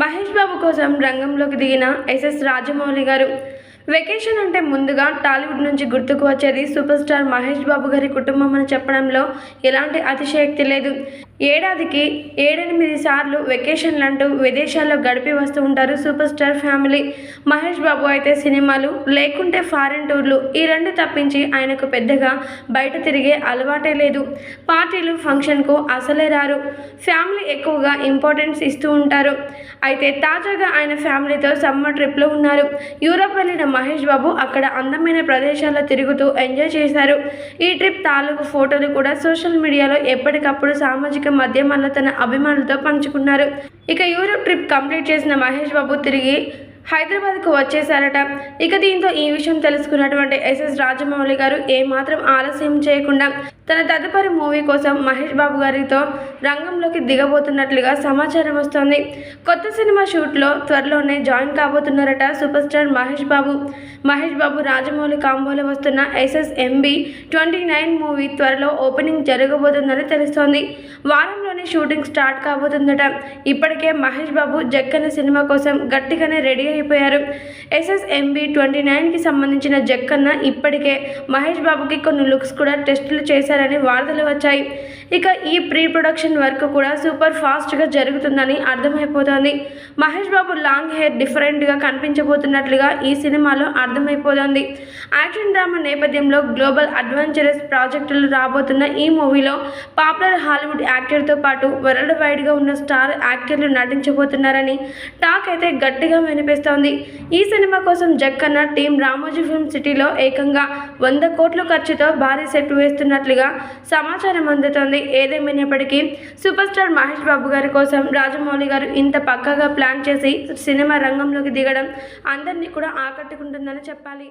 మహేష్ బాబు కోసం రంగంలోకి దిగిన ఎస్ఎస్ రాజమౌళి గారు వెకేషన్ అంటే ముందుగా టాలీవుడ్ నుంచి గుర్తుకు వచ్చేది సూపర్ స్టార్ మహేష్ బాబు గారి కుటుంబం అని చెప్పడంలో ఎలాంటి అతిశయక్తి లేదు. ఏడాదికి ఏడెనిమిది సార్లు వెకేషన్లు అంటూ విదేశాల్లో గడిపి వస్తూ ఉంటారు super star family. Mahesh Babu అయితే సినిమాలు లేకుంటే ఫారెన్ టూర్లు ఈ రెండు తప్పించి ఆయనకు పెద్దగా బయట తిరిగే అలవాటే లేదు. పార్టీలు ఫంక్షన్కు అసలే రారు. ఫ్యామిలీ ఎక్కువగా ఇంపార్టెన్స్ ఇస్తూ ఉంటారు. అయితే తాజాగా ఆయన ఫ్యామిలీతో సమ్మర్ ట్రిప్లో ఉన్నారు. యూరప్ వెళ్ళిన మహేష్ బాబు అక్కడ అందమైన ప్రదేశాల్లో తిరుగుతూ ఎంజాయ్ చేశారు. ఈ ట్రిప్ తాలూకు ఫోటోలు కూడా సోషల్ మీడియాలో ఎప్పటికప్పుడు సామాజిక మాధ్యమాల్లో తన అభిమానులతో పంచుకున్నారు. ఇక యూరోప్ ట్రిప్ కంప్లీట్ చేసిన మహేష్ బాబు తిరిగి హైదరాబాద్కు వచ్చేశారట. ఇక దీంతో ఈ విషయం తెలుసుకున్నటువంటి ఎస్ఎస్ రాజమౌళి గారు ఏమాత్రం ఆలస్యం చేయకుండా తన తదుపరి మూవీ కోసం మహేష్ బాబు గారితో రంగంలోకి దిగబోతున్నట్లుగా సమాచారం వస్తోంది. కొత్త సినిమా షూట్లో త్వరలోనే జాయిన్ కాబోతున్నారట సూపర్ స్టార్ మహేష్ బాబు. మహేష్ బాబు రాజమౌళి కాంబోలో వస్తున్న ఎస్ఎస్ఎంబి ట్వంటీ నైన్ మూవీ త్వరలో ఓపెనింగ్ జరగబోతుందని తెలుస్తోంది. వారంలోనే షూటింగ్ స్టార్ట్ కాబోతుందట. ఇప్పటికే మహేష్ బాబు జక్కన్న సినిమా కోసం గట్టిగానే రెడీ అయిపోయారు. ఎస్ఎస్ఎంబి ట్వంటీ నైన్కి సంబంధించిన జక్కన్న ఇప్పటికే మహేష్ బాబుకి కొన్ని లుక్స్ కూడా టెస్టులు చేశారని వార్తలు వచ్చాయి. ఇక ఈ ప్రీ ప్రొడక్షన్ వర్క్ కూడా సూపర్ ఫాస్ట్గా జరుగుతుందని అర్థమైపోతోంది. మహేష్ బాబు లాంగ్ హెయిర్ డిఫరెంట్గా కనిపించబోతున్నట్లుగా ఈ సినిమాలో అర్థమైపోతోంది. యాక్షన్ డ్రామా నేపథ్యంలో గ్లోబల్ అడ్వెంచరస్ ప్రాజెక్టులు రాబోతున్న ఈ మూవీలో పాపులర్ హాలీవుడ్ యాక్టర్తో పాటు వరల్డ్ వైడ్గా ఉన్న స్టార్ యాక్టర్లు నటించబోతున్నారని టాక్ అయితే గట్టిగా వినిపిస్తోంది. ఈ సినిమా కోసం జక్కన్న టీం రామోజీ ఫిల్మ్ సిటీలో ఏకంగా వంద కోట్ల ఖర్చుతో భారీ సెట్ వేస్తున్నట్లుగా సమాచారం అందుతోంది. ఏదేమైనప్పటికీ సూపర్ స్టార్ మహేష్ బాబు గారి కోసం రాజమౌళి గారు ఇంత పక్కగా ప్లాన్ చేసి సినిమా రంగంలోకి దిగడం అందరినీ కూడా ఆకట్టుకుంటుందని చెప్పాలి.